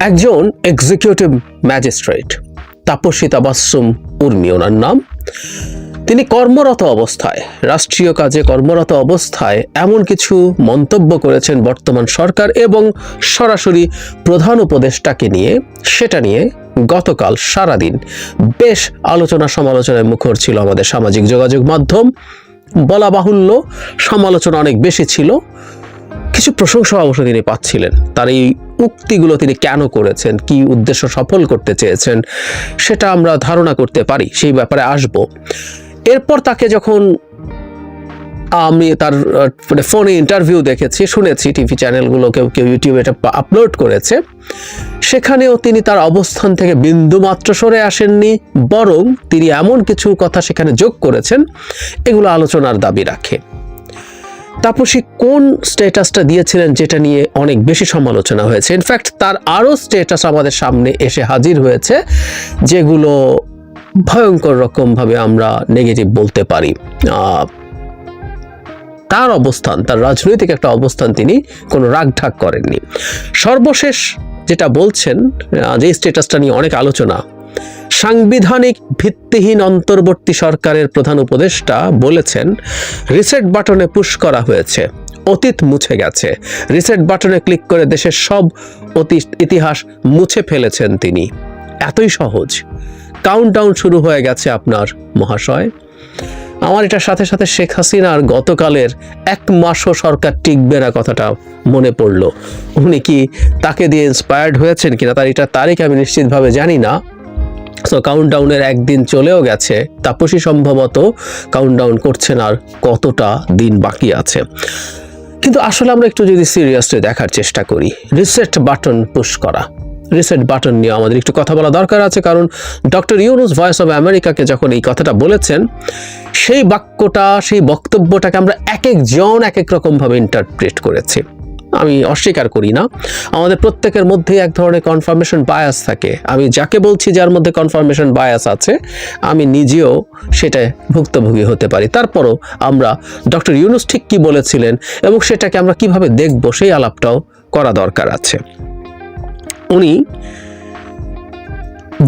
একজন executive magistrate Tapasita Tabassum Urmi ওনার নাম। তিনি কর্মরত অবস্থায়, রাষ্ট্রীয় কাজে কর্মরত অবস্থায় এমন কিছু মন্তব্য করেছেন বর্তমান সরকার এবং সরাসরি প্রধান উপদেষ্টাকে নিয়ে, সেটা নিয়ে গতকাল সারাদিন বেশ আলোচনা সমালোচনায় মুখর ছিল আমাদের সামাজিক যোগাযোগ মাধ্যম। বলা বাহুল্য, সমালোচনা অনেক বেশি ছিল। কিছু প্রশংসা অবশ্য তিনি পাচ্ছিলেন। তার এই উক্তিগুলো তিনি কেন করেছেন? কি উদ্দেশ্য সফল করতে চেয়েছেন? সেটা আমরা ধারণা করতে পারি। সেই ব্যাপারে আসব। এরপর তাকে যখন আমি তার মানে ফোনে ইন্টারভিউ দেখেছি, শুনেছি, টিভি চ্যানেলগুলো কেউ কেউ ইউটিউবে এটা আপলোড করেছে। সেখানেও তিনি তার অবস্থান থেকে বিন্দুমাত্র সরে আসেননি, বরং তিনি এমন কিছু কথা সেখানে যোগ করেছেন, এগুলো আলোচনার দাবি রাখে। তাপসী কোন স্ট্যাটাসটা দিয়েছিলেন যেটা নিয়ে অনেক বেশি সমালোচনা হয়েছে? ইনফ্যাক্ট তার আরও স্ট্যাটাস আমাদের সামনে এসে হাজির হয়েছে, যেগুলো ভয়ঙ্কর রকমভাবে আমরা নেগেটিভ বলতে পারি। তার অবস্থান, তার রাজনৈতিক একটা অবস্থান তিনি কোনো রাগঢাক করেননি। সর্বশেষ যেটা বলছেন যে স্ট্যাটাসটা নিয়ে অনেক আলোচনা সাংবিধানিক ভিত্তিহীন অন্তর্বর্তী সরকারের প্রধান উপদেষ্টা বলেছেন, রিসেট বাটনে পুশ করা হয়েছে, অতীত মুছে গেছে। রিসেট বাটনে ক্লিক করে দেশের সব অতীত, ইতিহাস মুছে ফেলেছেন তিনি। এতই সহজ। কাউন্টডাউন শুরু হয়ে গেছে আপনার মহাশয়। আমার এটার সাথে সাথে শেখ হাসিনার গতকালের এক মাসও সরকার টিকবে না কথাটা মনে পড়ল। উনি কি তাকে দিয়ে ইন্সপায়ার্ড হয়েছেন কিনা, তার এটা তারিখ আমি নিশ্চিতভাবে জানি না। সো কাউন্টডাউনের একদিন চলেও গেছে। তাপসী সম্ভবত কাউন্টডাউন করছেন আর কতটা দিন বাকি আছে। কিন্তু আসলে আমরা একটু যদি সিরিয়াসলি দেখার চেষ্টা করি রিসেট বাটন পুশ করা। রিসেট বাটন নিয়ে আমাদের একটু কথা বলা দরকার আছে, কারণ ডক্টর ইউনুস ভয়েস অফ আমেরিকাকে যখন এই কথাটা বলেছেন, সেই বাক্যটা, সেই বক্তব্যটাকে আমরা এক একজন এক এক রকমভাবে ইন্টারপ্রেট করেছি। আমি অস্বীকার করি না। আমাদের প্রত্যেকের মধ্যে এক ধরনের কনফার্মেশন বায়াস থাকে। আমি যাকে বলছি যার মধ্যে কনফার্মেশন বায়াস আছে, আমি নিজেও সেটা ভুক্তভোগী হতে পারি। তারপরও আমরা ডক্টর ইউনুস ঠিক কী বলেছিলেন এবং সেটাকে আমরা কীভাবে দেখব সেই আলাপটাও করা দরকার আছে। উনি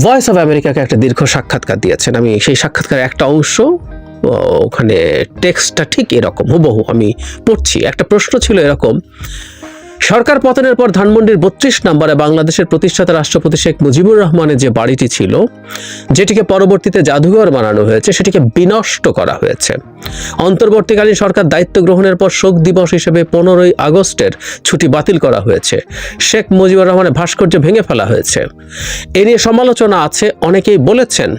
ভয়েস অফ আমেরিকাকে একটা দীর্ঘ সাক্ষাৎকার দিয়েছেন। আমি সেই সাক্ষাৎকারের একটা অংশ ওখানে টেক্সটটা ঠিক এরকম, হুবহু আমি পড়ছি। একটা প্রশ্ন ছিল এরকম, সরকার পতনের পর ধানমন্ডির বত্রিশ নম্বরে বাংলাদেশের প্রতিষ্ঠাতা রাষ্ট্রপতি শেখ মুজিবুর রহমানের যে বাড়িটি ছিল, যেটিকে পরবর্তীতে জাদুঘর বানানো হয়েছে, সেটিকে বিনষ্ট করা হয়েছে। অন্তর্বর্তীকালীন সরকার দায়িত্ব গ্রহণের পর শোক দিবস হিসেবে পনেরোই আগস্টের ছুটি বাতিল করা হয়েছে। শেখ মুজিবুর রহমানের ভাস্কর্য ভেঙে ফেলা হয়েছে। এ নিয়ে সমালোচনা আছে, অনেকেই বলেছেন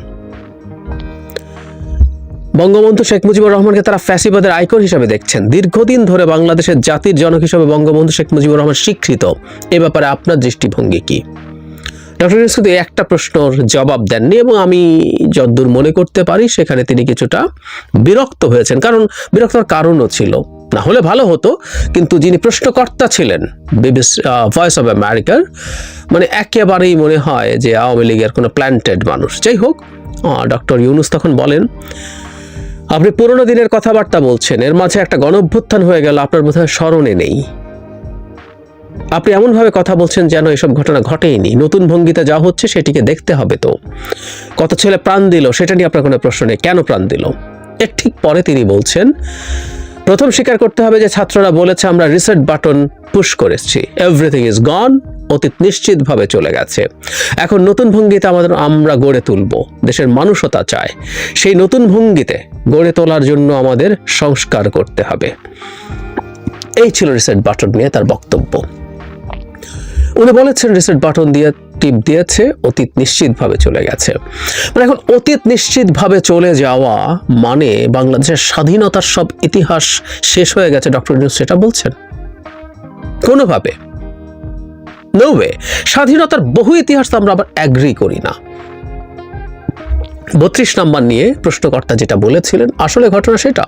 বঙ্গবন্ধু শেখ মুজিবুর রহমানকে তারা ফ্যাসিবাদের আইকন হিসেবে দেখছেন। দীর্ঘদিন ধরে বাংলাদেশের জাতির জনক হিসেবে বঙ্গবন্ধু শেখ মুজিবুর রহমান স্বীকৃত। এ ব্যাপারে আপনার দৃষ্টিভঙ্গি কি? ডক্টর কিন্তু একটা প্রশ্নর জবাব দেননি এবং আমি যদ্দূর মনে করতে পারি সেখানে তিনি কিছুটা বিরক্ত হয়েছেন। কারণ বিরক্ত হওয়ার কারণও ছিল। না হলে ভালো হতো, কিন্তু যিনি প্রশ্নকর্তা ছিলেন, বিবিসি ভয়েস অফ আমেরিকার মানে একেবারেই মনে হয় যে আওয়ামী লীগের কোনো প্ল্যান্টেড মানুষ। যাই হোক ডক্টর ইউনুস তখন বলেন আপনি পুরনো দিনের কথাবার্তা বলছেন, এর মাঝে একটা গণঅভ্যুত্থান হয়ে গেল, আপনার বোধহয় স্মরণে নেই। আপনি এমনভাবে কথা বলছেন যেন এসব ঘটনা ঘটেইনি। নতুন ভঙ্গিতে যা হচ্ছে সেটিকে দেখতে হবে তো। কত ছেলে প্রাণ দিল, সেটা নিয়ে আপনার কোনো প্রশ্ন নেই। কেন প্রাণ দিল? এর ঠিক পরে তিনি বলছেন, প্রথম স্বীকার করতে হবে যে ছাত্ররা বলেছে, আমরা রিসেট বাটন পুশ করেছি। এভরিথিং ইজ গন অতীত নিশ্চিতভাবে চলে গেছে। এখন নতুন ভঙ্গিতে আমাদের আমরা গড়ে তুলব। দেশের মানুষতা চায়। সেই নতুন ভঙ্গিতে গড়ে তোলার জন্য আমাদের সংস্কার করতে হবে। এই ছিল রিসেট বাটন নিয়ে তার বক্তব্য। উনি বলেছেন রিসেট বাটন দিয়ে টিপ দিয়েছে, অতীত নিশ্চিতভাবে চলে গেছে। মানে এখন অতীত নিশ্চিতভাবে চলে যাওয়া মানে বাংলাদেশের স্বাধীনতার সব ইতিহাস শেষ হয়ে গেছে। ডক্টর সেটা বলছেন। কোনোভাবে। নো স্বাধীনতার বহু ইতিহাস তো আমরা আবার অ্যাগ্রি করি না। বত্রিশ নাম্বার নিয়ে প্রশ্নকর্তা যেটা বলেছিলেন, আসলে ঘটনা সেটা।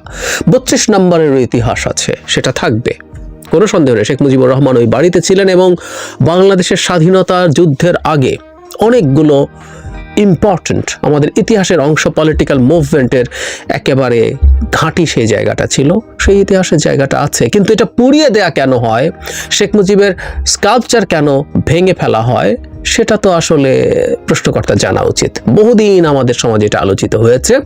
বত্রিশ নাম্বারেরও ইতিহাস আছে, সেটা থাকবে। কোনো সন্দেহ নেই, শেখ মুজিবুর রহমান ওই বাড়িতে ছিলেন এবং বাংলাদেশের স্বাধীনতার যুদ্ধের আগে অনেকগুলো ইম্পর্ট্যান্ট আমাদের ইতিহাসের অংশ পলিটিক্যাল মুভমেন্টের একেবারে ঘাঁটি সেই জায়গাটা ছিল, সেই ইতিহাসের জায়গাটা আছে। কিন্তু এটা পুড়িয়ে দেয়া কেন হয়? শেখ মুজিবের স্কাল্পচার কেন ভেঙে ফেলা হয়? সেটা তো আসলে প্রশ্নকর্তা জানা উচিত। বহুদিন আমাদের সমাজে এটা আলোচিত হয়েছে।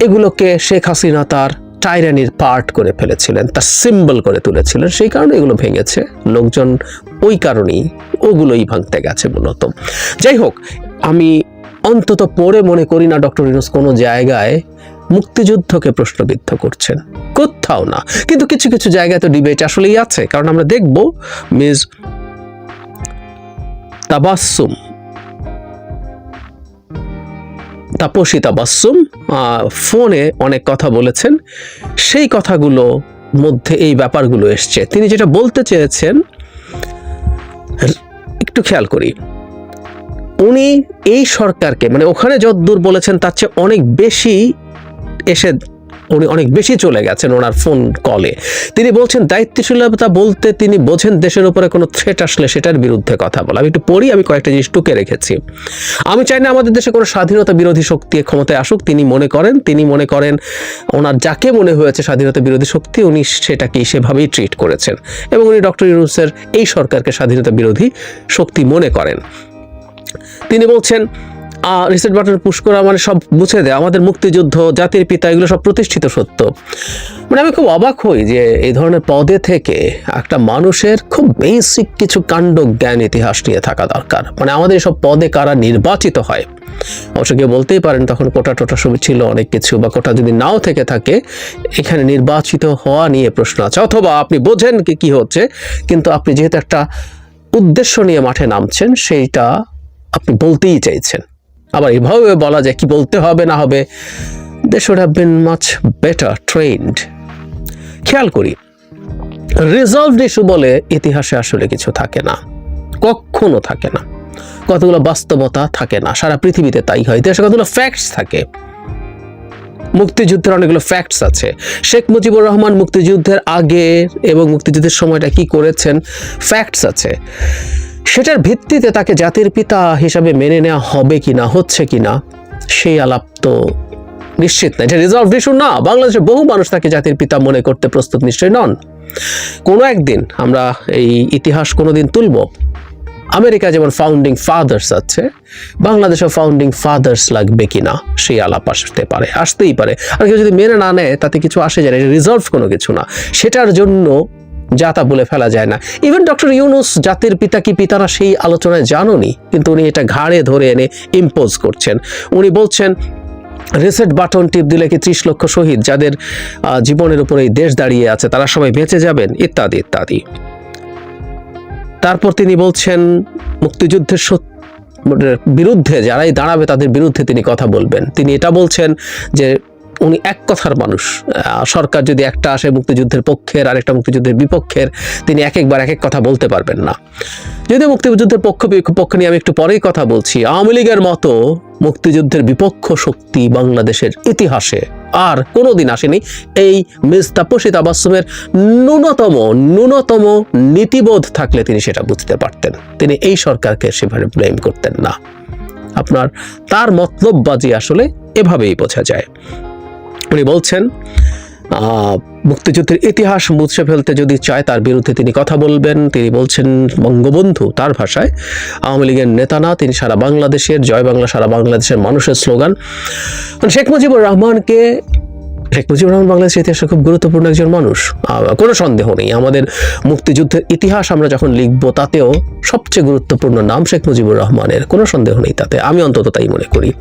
এগুলোকে শেখ হাসিনা তার টাইরানির পার্ট করে ফেলেছিলেন, তার সিম্বল করে তুলেছিলেন, সেই কারণে এগুলো ভেঙেছে। লোকজন ওই কারণেই ওগুলোই ভাঙতে গেছে মূলত। যাই হোক আমি অন্তত পড়ে মনে করি না ডক্টর ইউনুস কোনো জায়গায় মুক্তিযুদ্ধকে প্রশ্নবিদ্ধ করছেন। কোথাও না। কিন্তু কিছু কিছু জায়গায় তো ডিবেট আসলেই আছে। কারণ আমরা দেখব মিস তাবাসুম তাপসী তাবাসুম ফোনে অনেক কথা বলেছেন। সেই কথাগুলো মধ্যে এই ব্যাপারগুলো এসছে। তিনি যেটা বলতে চেয়েছেন, একটু খেয়াল করি। উনি এই সরকারকে মানে ওখানে যতদূর বলেছেন তার চেয়ে অনেক বেশি এসে উনি অনেক বেশি চলে গেছেন ওনার ফোন কলে। তিনি বলছেন, দায়িত্বশীলতা বলতে তিনি বোঝেন দেশের উপরে কোনো থ্রেট আসলে সেটার বিরুদ্ধে কথা বলা। আমি একটু পড়ি, আমি কয়েকটা জিনিস টুকে রেখেছি। আমি চাই না আমাদের দেশে কোনো স্বাধীনতা বিরোধী শক্তি ক্ষমতায় আসুক। তিনি মনে করেন, তিনি মনে করেন ওনার যাকে মনে হয়েছে স্বাধীনতা বিরোধী শক্তি, উনি সেটাকে সেভাবেই ট্রিট করেছেন। এবং উনি ডক্টর ইউনুসের এই সরকারকে স্বাধীনতা বিরোধী শক্তি মনে করেন। তিনি বলছেন রিসেট বাটন পুশ করা মানে সব মুছে দেয়, আমাদের মুক্তিযুদ্ধ, জাতির পিতা, এগুলো সব প্রতিষ্ঠিত সত্য। মানে আমি খুব অবাক হই যে এই ধরনের পদে থেকে একটা মানুষের খুব বেসিক কিছু কাণ্ড জ্ঞান, ইতিহাস নিয়ে থাকা দরকার। মানে আমাদের সব পদে কারা নির্বাচিত হয়? অবশ্য কেউ বলতেই পারেন, তখন কোটা টোটা সব ছিল, অনেক কিছু, বা কোটা যদি নাও থেকে থাকে, এখানে নির্বাচিত হওয়া নিয়ে প্রশ্ন আছে। অথবা আপনি বোঝেন কি কি হচ্ছে, কিন্তু আপনি যেহেতু একটা উদ্দেশ্য নিয়ে মাঠে নামছেন, সেইটা আপনি বলতেই চাইছেন। আবার এভাবে বলা যায় কি বলতে হবে না হবে they should have been much better trend খেয়াল করি রিজলভড ইস্যু বলে ইতিহাসে আসলে কিছু থাকে না, কখনো থাকে না। কতগুলো বাস্তবতা থাকে না, সারা পৃথিবীতে তাই হয়। দেশে কতগুলো ফ্যাক্টস থাকে, মুক্তিযুদ্ধের অনেকগুলো ফ্যাক্টস আছে। শেখ মুজিবুর রহমান মুক্তিযুদ্ধের আগে এবং মুক্তিযুদ্ধের সময়টা কি করেছেন ফ্যাক্টস আছে। সেটার ভিত্তিতে তাকে জাতির পিতা হিসাবে মেনে নেওয়া হবে কি না হচ্ছে কি না সেই আলাপ তো নিশ্চিত না। এটা রিজলভ ইস্যু না। বাংলাদেশের বহু মানুষ তাকে জাতির পিতা মনে করতে প্রস্তুত নিশ্চয়ই নন। কোনো একদিন আমরা এই ইতিহাস কোনো দিন তুলব। আমেরিকা যেমন ফাউন্ডিং ফাদার্স আছে বাংলাদেশে ফাউন্ডিং ফাদার্স লাগবে কি না সেই আলাপ আসতে পারে, আসতেই পারে। আর কেউ যদি মেনে না নেয়, তাতে কিছু আসে যায় না। এটা রিজলভ কোনো কিছু না। সেটার জন্য যা তা বলে ফেলা যায় না। ইভেন ডক্টর ইউনুস জাতির পিতা কি পিতারা সেই আলোচনায় জানুনি? কিন্তু উনি এটা ঘাড়ে ধরে এনে ইম্পোজ করছেন। উনি বলছেন রিসেট বাটন টিপ দিলে কি ত্রিশ লক্ষ শহীদ যাদের জীবনের উপরে এই দেশ দাঁড়িয়ে আছে, তারা সবাই বেঁচে যাবেন? ইত্যাদি ইত্যাদি। তারপর তিনি বলছেন, মুক্তিযুদ্ধের সত- মানে বিরুদ্ধে যারাই দাঁড়াবে তাদের বিরুদ্ধে তিনি কথা বলবেন। তিনি এটা বলছেন যে উনি এক কথার মানুষ। সরকার যদি একটা আসে মুক্তিযুদ্ধের পক্ষের আর একটা মুক্তিযুদ্ধের বিপক্ষের, তিনি এক একবার এক এক কথা বলতে পারবেন না। যদিও মুক্তিযুদ্ধের পক্ষ বিপক্ষ নিয়ে আমি একটু পরেই কথা বলছি, আওয়ামী লীগের মতো মুক্তিযুদ্ধের বিপক্ষ শক্তি বাংলাদেশের ইতিহাসে আর কোনোদিন আসেনি। এই মিস তাপসী তাবাসুমের ন্যূনতম ন্যূনতম নীতিবোধ থাকলে তিনি সেটা বুঝতে পারতেন। তিনি এই সরকারকে সেভাবে ব্লেম করতেন না। আপনার তার মতলববাজি আসলে এভাবেই বোঝা যায়। উনি বলছেন মুক্তিযুদ্ধের ইতিহাস মুছে ফেলতে যদি চায় তার বিরুদ্ধে তিনি কথা বলবেন। তিনি বলছেন, বঙ্গবন্ধু তার ভাষায়, আওয়ামী লীগের নেতা না, তিনি সারা বাংলাদেশের, জয় বাংলা, সারা বাংলাদেশের মানুষের স্লোগান। শেখ মুজিবুর রহমানকে শেখ মুজিবুর রহমান বাংলাদেশের ইতিহাসে খুব গুরুত্বপূর্ণ একজন মানুষ। কোনো সন্দেহ নেই। আমাদের মুক্তিযুদ্ধের ইতিহাস আমরা যখন লিখব, তাতেও সবচেয়ে গুরুত্বপূর্ণ নাম শেখ মুজিবুর রহমানের। কোনো সন্দেহ নেই তাতে। আমি অন্তত তাই মনে করি।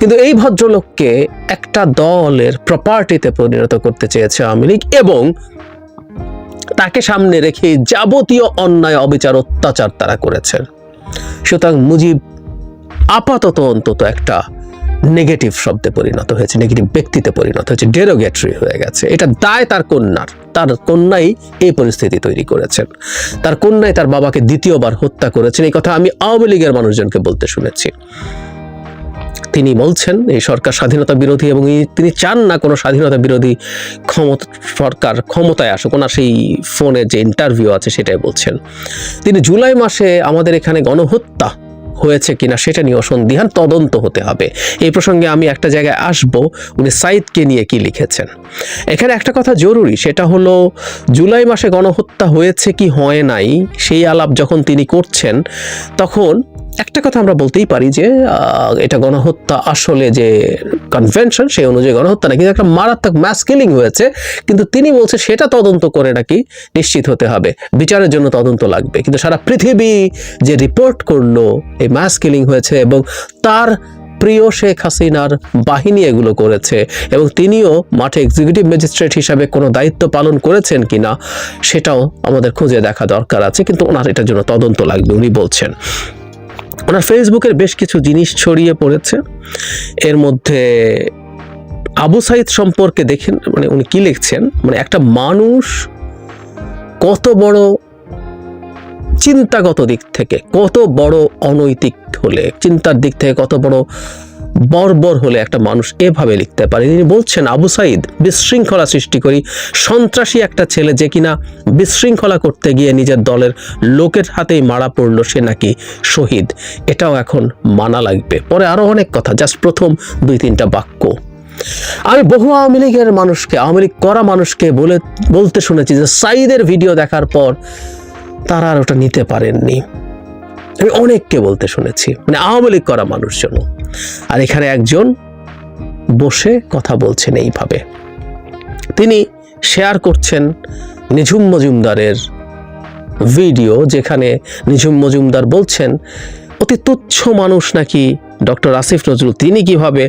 কিন্তু এই ভদ্রলোককে একটা দলের প্রপার্টিতে পরিণত করতে চেয়েছে আওয়ামী লীগ এবং তাকে সামনে রেখে যাবতীয় অন্যায়, অবিচার, অত্যাচার তারা করেছেন। সুতরাং মুজিব আপাতত অন্তত একটা নেগেটিভ শব্দে পরিণত হয়েছে, নেগেটিভ ব্যক্তিতে পরিণত হয়েছে, ডেরোগেটরি হয়ে গেছে। এটা দায় তার কন্যার, তার কন্যাই এই পরিস্থিতি তৈরি করেছেন। তার কন্যাই তার বাবাকে দ্বিতীয়বার হত্যা করেছেন, এই কথা আমি আওয়ামী লীগের মানুষজনকে বলতে শুনেছি। তিনি বলছেন, এই সরকার স্বাধীনতা বিরোধী এবং তিনি চান না কোনো স্বাধীনতা বিরোধী ক্ষমতা, সরকার ক্ষমতায় আসুক, ওনার সেই ফোনে যে ইন্টারভিউ আছে সেটাই বলছেন। তিনি জুলাই মাসে আমাদের এখানে গণহত্যা হয়েছে কিনা সেটা নিয়ে সন্দিহান তদন্ত হতে হবে। এই প্রসঙ্গে আমি একটা জায়গায় আসব, উনি সাইদকে নিয়ে কি লিখেছেন। এখানে একটা কথা জরুরি, সেটা হলো জুলাই মাসে গণহত্যা হয়েছে কি হয় নাই, সেই আলাপ যখন তিনি করছেন, তখন একটা কথা আমরা বলতেই পারি যে এটা গণহত্যা আসলে যে কনভেনশন সেই অনুযায়ী গণহত্যা না কিন্তু একটা মারাত্মক ম্যাস কিলিং হয়েছে। কিন্তু তিনি বলছে সেটা তদন্ত করে নাকি নিশ্চিত হতে হবে। বিচারের জন্য তদন্ত লাগবে। কিন্তু সারা পৃথিবী যে রিপোর্ট করল, এই ম্যাস কিলিং হয়েছে এবং তার প্রিয় শেখ হাসিনার বাহিনী এগুলো করেছে এবং তিনিও মাঠে এক্সিকিউটিভ ম্যাজিস্ট্রেট হিসাবে কোনো দায়িত্ব পালন করেছেন কিনা, সেটাও আমাদের খুঁজে দেখা দরকার আছে। কিন্তু ওনার এটার জন্য তদন্ত লাগবে, উনি বলছেন। ওনার ফেসবুকের বেশ কিছু জিনিস ছড়িয়ে পড়েছে। এর মধ্যে আবু সাইদ সম্পর্কে দেখেন মানে উনি কি লিখছেন? মানে একটা মানুষ কত বড় চিন্তাগত দিক থেকে, কত বড় অনৈতিক হলে, চিন্তার দিক থেকে কত বড় বর্বর হলে একটা মানুষ এভাবে লিখতে পারে। তিনি বলছেন, আবু সাইদ, বিশৃঙ্খলা সৃষ্টি করি। সন্ত্রাসী একটা ছেলে যে কিনা বিশৃঙ্খলা করতে গিয়ে নিজের দলের লোকের হাতেই মারা পড়ল, সে নাকি শহীদ। এটাও এখন মানা লাগবে। পরে আরও অনেক কথা, জাস্ট প্রথম দুই, তিনটা বাক্য। আমি বহু আওয়ামী লীগের মানুষকে, আওয়ামী লীগ করা মানুষকে বলে, বলতে শুনেছি যে সাইদের ভিডিও দেখার পর তারা আর ওটা নিতে পারেননি। আমি অনেককে বলতে শুনেছি মানে আওয়ামী লীগ করা মানুষজন। আর এখানে একজন বসে কথা বলছেন এইভাবে। তিনি শেয়ার করছেন নিঝুম মজুমদারের ভিডিও যেখানে নিঝুম মজুমদার বলছেন, অতি তুচ্ছ মানুষ নাকি ডক্টর আসিফ নজরুল, তিনি কীভাবে